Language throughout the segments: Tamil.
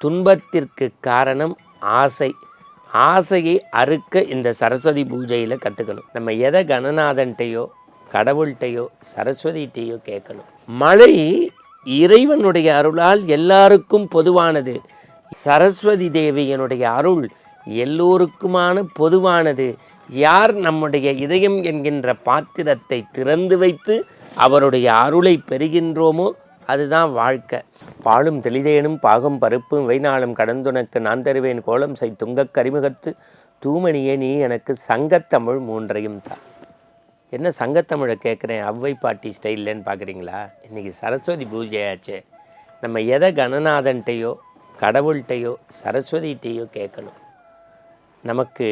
துன்பத்திற்கு காரணம் ஆசை. ஆசையை அறுக்க இந்த சரஸ்வதி பூஜையில் கற்றுக்கணும் நம்ம எதை கணநாதன்ட்டையோ கடவுள்கிட்டையோ சரஸ்வதிகிட்டையோ கேட்கணும். மழை இறைவனுடைய அருளால் எல்லாருக்கும் பொதுவானது. சரஸ்வதி தேவியனுடைய அருள் எல்லோருக்குமான பொதுவானது. யார் நம்முடைய இதயம் என்கின்ற பாத்திரத்தை திறந்து வைத்து அவருடைய அருளை பெறுகின்றோமோ அதுதான் வாழ்க்கை. பாலும் தெளிதேனும் பாகும் பருப்பும் வைநாளும் கடந்துனக்கு நான் தருவேன் கோலம் செய் துங்கக் கரிமுகத்து தூமணியே நீ எனக்கு சங்கத்தமிழ் மூன்றையும் தான் என்ன சங்கத்தமிழை கேட்குறேன்? அவ்வை பாட்டி ஸ்டைல்லன்னு பார்க்குறீங்களா இன்றைக்கி சரஸ்வதி பூஜையாச்சே. நம்ம எதை கணநாதன்ட்டையோ கடவுள்கிட்டையோ சரஸ்வதிகிட்டையோ கேட்கணும். நமக்கு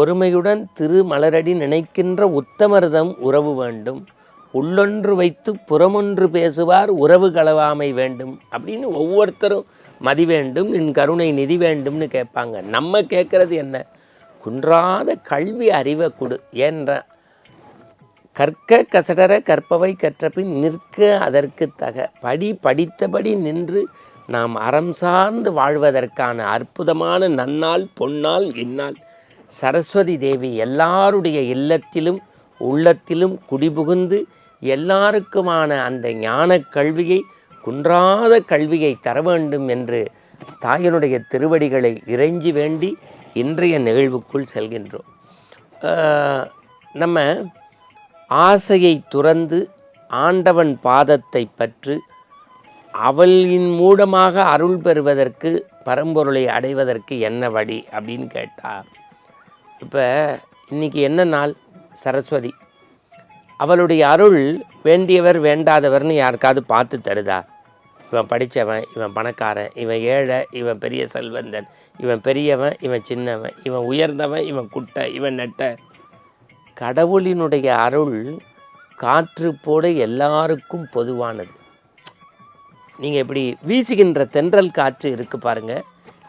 ஒருமையுடன் திருமலரடி நினைக்கின்ற உத்தமர்தம் உறவு வேண்டும். உள்ளொன்று வைத்து புறமொன்று பேசுவார் உறவு களவாமை வேண்டும் அப்படின்னு ஒவ்வொருத்தரும் மதி வேண்டும் என் கருணை நிதி வேண்டும்னு கேட்பாங்க. நம்ம கேட்குறது என்ன? குன்றாத கல்வி அறிவை கொடு ஏன்ற கற்க கசடர கற்பவை கற்றபின் நிற்க அதற்கு தக. படி படித்தபடி நின்று நாம் அறம் சார்ந்து வாழ்வதற்கான அற்புதமான நன்னாள் பொன்னாள் இந்நாள். சரஸ்வதி தேவி எல்லாருடைய இல்லத்திலும் உள்ளத்திலும் குடிபுகுந்து எல்லாருக்குமான அந்த ஞான கல்வியை குன்றாத கல்வியை தர வேண்டும் என்று தாயினுடைய திருவடிகளை இறைஞ்சி வேண்டி இன்றைய நிகழ்வுக்குள் செல்கின்றோம். நம்ம ஆசையை துறந்து ஆண்டவன் பாதத்தை பற்று அவளின் மூலமாக அருள் பெறுவதற்கு பரம்பொருளை அடைவதற்கு என்ன வழி அப்படின்னு கேட்டால் இப்போ இன்றைக்கி என்ன நாள்? சரஸ்வதி. அவளுடைய அருள் வேண்டியவர் வேண்டாதவர்னு யாருக்காவது பார்த்து தருதா? இவன் படித்தவன் இவன் பணக்காரன் இவன் ஏழை இவன் பெரிய செல்வந்தன் இவன் பெரியவன் இவன் சின்னவன் இவன் உயர்ந்தவன் இவன் குட்டை இவன் நெட்டை. கடவுளினுடைய அருள் காற்று போட எல்லாருக்கும் பொதுவானது. நீங்கள் இப்படி வீசுகின்ற தென்றல் காற்று இருக்குது பாருங்க.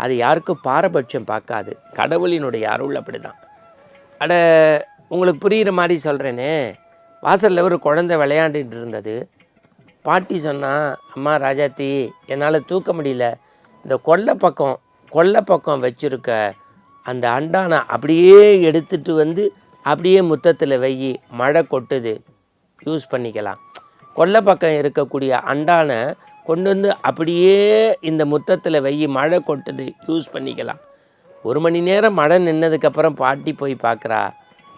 அது யாருக்கும் பாரபட்சம் பார்க்காது. கடவுளினுடைய அருள் அப்படி தான் அட உங்களுக்கு புரிகிற மாதிரி சொல்கிறேனே வாசலில் ஒரு குழந்தை விளையாண்டுட்டு இருந்தது. பாட்டி சொன்னால் அம்மா ராஜாத்தி என்னால் தூக்க முடியல. இந்த கொல்லை பக்கம் கொல்லை பக்கம் வச்சுருக்க அந்த அண்டானை அப்படியே எடுத்துட்டு வந்து அப்படியே முத்தத்தில் வெயி மழை கொட்டுது. யூஸ் பண்ணிக்கலாம். கொல்லை பக்கம் இருக்கக்கூடிய அண்டானை கொண்டு வந்து அப்படியே இந்த முத்தத்தில் வெயி மழை கொட்டுது யூஸ் பண்ணிக்கலாம். ஒரு மணி நேரம் மழை நின்னதுக்கப்புறம் பாட்டி போய் பார்க்குறா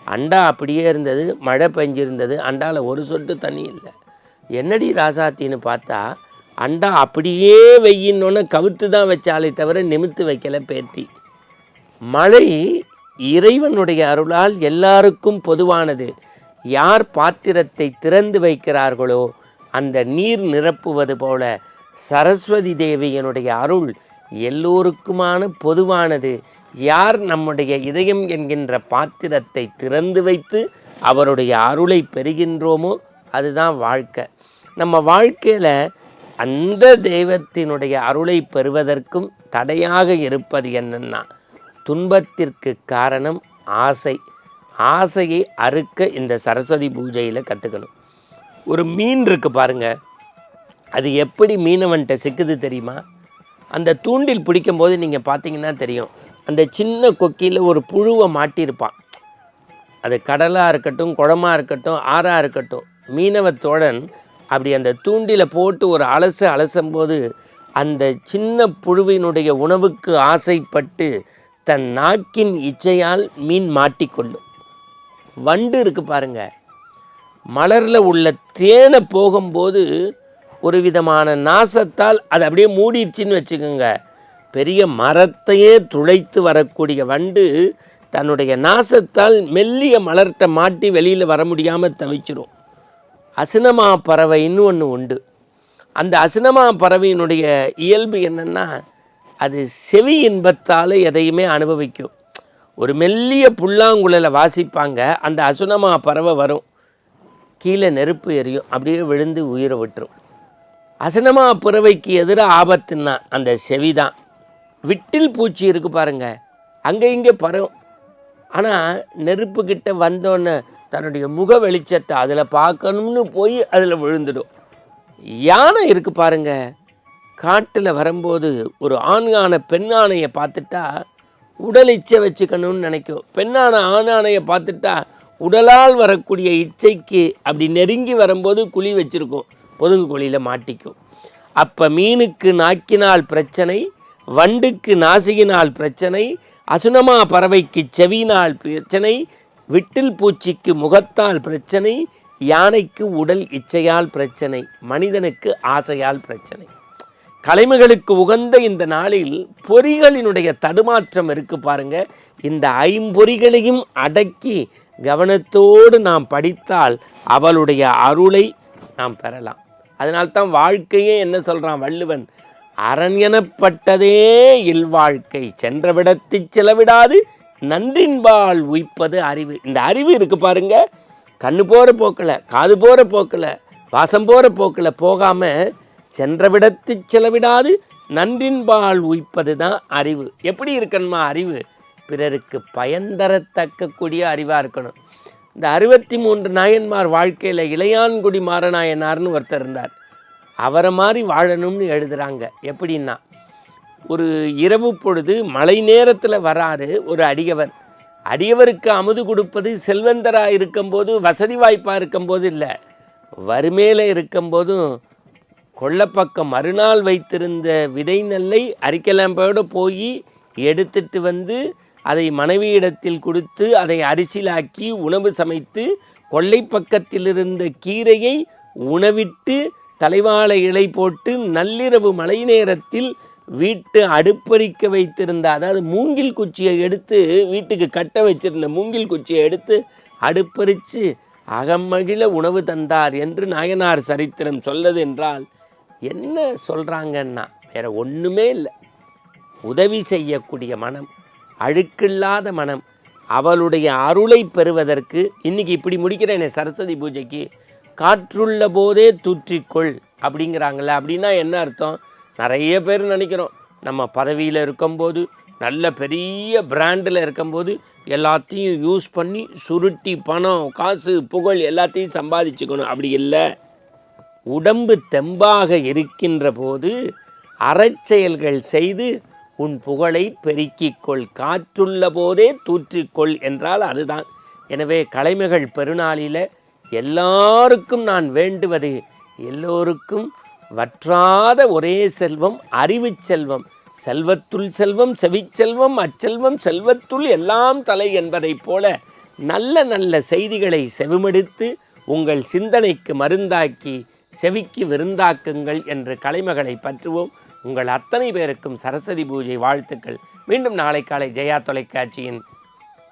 அண்டா அப்படியே இருந்தது மழை பெஞ்சிருந்தது அண்டாவில் ஒரு சொட்டு தண்ணி இல்லை. என்னடி ராசாத்தின்னு பார்த்தா அண்டா அப்படியே வெயின்னொன்னே கவுத்து தான் வச்சாலே தவிர நிமித்து வைக்கல பேத்தி. மழை இறைவனுடைய அருளால் எல்லாருக்கும் பொதுவானது. யார் பாத்திரத்தை திறந்து வைக்கிறார்களோ அந்த நீர் நிரப்புவது போல சரஸ்வதி தேவியனுடைய அருள் எல்லோருக்குமான பொதுவானது. யார் நம்முடைய இதயம் என்கின்ற பாத்திரத்தை திறந்து வைத்து அவருடைய அருளை பெறுகின்றோமோ அதுதான் வாழ்க்கை. நம்ம வாழ்க்கையில் அந்த தெய்வத்தினுடைய அருளை பெறுவதற்கும் தடையாக இருப்பது என்னென்னா துன்பத்திற்கு காரணம் ஆசை. ஆசையை அறுக்க இந்த சரஸ்வதி பூஜையில் கற்றுக்கணும் ஒரு மீன் இருக்குது பாருங்கள் அது எப்படி மீனவன்கிட்ட சிக்குது தெரியுமா? அந்த தூண்டில் பிடிக்கும்போது நீங்கள் பார்த்தீங்கன்னா தெரியும். அந்த சின்ன கொக்கியில் ஒரு புழுவை மாட்டியிருப்பான். அது கடலாக இருக்கட்டும் குளமாக இருக்கட்டும் ஆறாக இருக்கட்டும். மீனவ தோழன் அப்படி அந்த தூண்டில போட்டு ஒரு அலசு அலசும்போது அந்த சின்ன புழுவினுடைய உணவுக்கு ஆசைப்பட்டு தன் நாக்கின் இச்சையால் மீன் மாட்டிக்கொள்ளும். வண்டு இருக்கு பாருங்க. மலரில் உள்ள தேனை போகும்போது ஒரு விதமான நாசத்தால் அது அப்படியே மூடிடுச்சின்னு வச்சுக்கோங்க. பெரிய மரத்தையே துளைத்து வரக்கூடிய வண்டு தன்னுடைய நாசத்தால் மெல்லிய மலர்கிட்ட மாட்டி வெளியில் வர முடியாமல் தவிச்சிரும். அசினமா பறவைன்னு ஒன்று உண்டு. அந்த அசினமா பறவையினுடைய இயல்பு என்னென்னா அது செவி இன்பத்தால் எதையுமே அனுபவிக்கும். ஒரு மெல்லிய புல்லாங்குழலை வாசிப்பாங்க அந்த அசுனமா பறவை வரும். கீழே நெருப்பு எரியும் அப்படியே விழுந்து உயிரை விட்டுரும். அசனமா பறவைக்கு எதிராக ஆபத்துன்னா அந்த செவி தான் விட்டில் பூச்சி இருக்குது பாருங்கள் அங்கே இங்கே பரவும் ஆனால் நெருப்புக்கிட்ட வந்தோன்னே தன்னுடைய முக வெளிச்சத்தை அதில் பார்க்கணும்னு போய் அதில் விழுந்துடும். யானை இருக்குது பாருங்க. காட்டில் வரும்போது ஒரு ஆண்கான பெண்ணானையை பார்த்துட்டா உடல் இச்சை வச்சுக்கணும்னு நினைக்கும். பெண்ணான ஆணானையை பார்த்துட்டா உடலால் வரக்கூடிய இச்சைக்கு அப்படி நெருங்கி வரும்போது குழி வச்சுருக்கும். பொதுங்கு குழியில் மாட்டிக்கும். அப்போ மீனுக்கு நாக்கினால் பிரச்சனை வண்டுக்கு நாசியினால் பிரச்சனை அசுனமா பறவைக்கு செவியினால் பிரச்சனை விட்டில் பூச்சிக்கு முகத்தால் பிரச்சனை யானைக்கு உடல் இச்சையால் பிரச்சனை மனிதனுக்கு ஆசையால் பிரச்சனை. கலைமைகளுக்கு உகந்த இந்த நாளில் பொறிகளினுடைய தடுமாற்றம் இருக்கு பாருங்க. இந்த ஐம்பொறிகளையும் அடக்கி கவனத்தோடு நாம் படித்தால் அவளுடைய அருளை நாம் பெறலாம். அதனால்தான் வாழ்க்கையே என்ன சொல்றான் வள்ளுவன்? அரண் எனப்பட்டதே இல்வாழ்க்கை சென்றவிடத்து செலவிடாது நன்றின்பால் உய்ப்பது அறிவு. இந்த அறிவு இருக்குது பாருங்க. கண்ணு போகிற போக்கில் காது போகிற போக்கில் வாசம் போகிற போக்கில் போகாமல் சென்றவிடத்து செலவிடாது நன்றின்பால் உய்ப்பது தான் அறிவு. எப்படி இருக்கணுமா அறிவு? பிறருக்கு பயன் தரத்தக்கக்கூடிய அறிவாக இருக்கணும். இந்த அறுபத்தி மூன்று நாயன்மார் வாழ்க்கையில் இளையான்குடி மாறநாயனார்னு ஒருத்தர் இருந்தார். அவரை மாதிரி வாழணும்னு எழுதுகிறாங்க எப்படின்னா ஒரு இரவு பொழுது மழை நேரத்தில் வராரு ஒரு அடியவர். அடியவருக்கு அமுது கொடுப்பது செல்வந்தராக இருக்கும்போது வசதி வாய்ப்பாக இருக்கும்போது இல்லை. வறுமையில் இருக்கும்போதும் கொள்ளப்பக்கம் மறுநாள் வைத்திருந்த விதை நெல்லை அரிக்கலாம்போடு போய் எடுத்துட்டு வந்து அதை மனைவியிடத்தில் கொடுத்து அதை அரிசிலாக்கி உணவு சமைத்து கொள்ளை பக்கத்தில் இருந்த கீரையை உணவிட்டு தலைவாழை இலை போட்டு நள்ளிரவு மழை நேரத்தில் வீட்டு அடுப்பறிக்க வைத்திருந்த அதாவது மூங்கில் குச்சியை எடுத்து வீட்டுக்கு கட்ட வச்சிருந்த மூங்கில் குச்சியை எடுத்து அடுப்பறித்து அகமகிழ உணவு தந்தார் என்று நாயனார் சரித்திரம் சொல்லது என்றால் என்ன சொல்கிறாங்கன்னா வேற ஒன்றுமே இல்லை. உதவி செய்யக்கூடிய மனம் அழுக்கில்லாத மனம் அவளுடைய அருளை பெறுவதற்கு இன்றைக்கி இப்படி முடிக்கிறேனே சரஸ்வதி பூஜைக்கு. காற்றுள்ள போதே தூற்றிக்கொள் அப்படிங்கிறாங்கல்ல. அப்படின்னா என்ன அர்த்தம்? நிறைய பேர் நினைக்கிறோம். நம்ம பதவியில் இருக்கும்போது நல்ல பெரிய பிராண்டில் இருக்கும்போது எல்லாத்தையும் யூஸ் பண்ணி சுருட்டி பணம் காசு புகழ் எல்லாத்தையும் சம்பாதிச்சுக்கணும். அப்படி இல்லை. உடம்பு தெம்பாக இருக்கின்ற போது அறச்செயல்கள் செய்து உன் புகழை பெருக்கிக்கொள். காற்றுள்ள போதே தூற்றிக்கொள் என்றால் அதுதான். எனவே கலைமைகள் பெருநாளில் எல்லாருக்கும் நான் வேண்டுவது எல்லோருக்கும் வற்றாத ஒரே செல்வம் அறிவு செல்வம். செல்வத்துள் செல்வம் செவிச்செல்வம் அச்செல்வம் செல்வத்துள் எல்லாம் தலை என்பதைப் போல நல்ல நல்ல செய்திகளை செவிமடுத்து உங்கள் சிந்தனைக்கு மருந்தாக்கி செவிக்கு விருந்தாக்குங்கள் என்று கலைமகளை பற்றுவோம். உங்கள் அத்தனை பேருக்கும் சரஸ்வதி பூஜை வாழ்த்துக்கள். மீண்டும் நாளை காலை ஜெயா தொலைக்காட்சியின்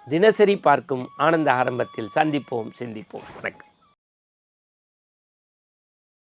தினசரி பார்க்கும் ஆனந்த ஆரம்பத்தில் சந்திப்போம் சிந்திப்போம். வணக்கம்.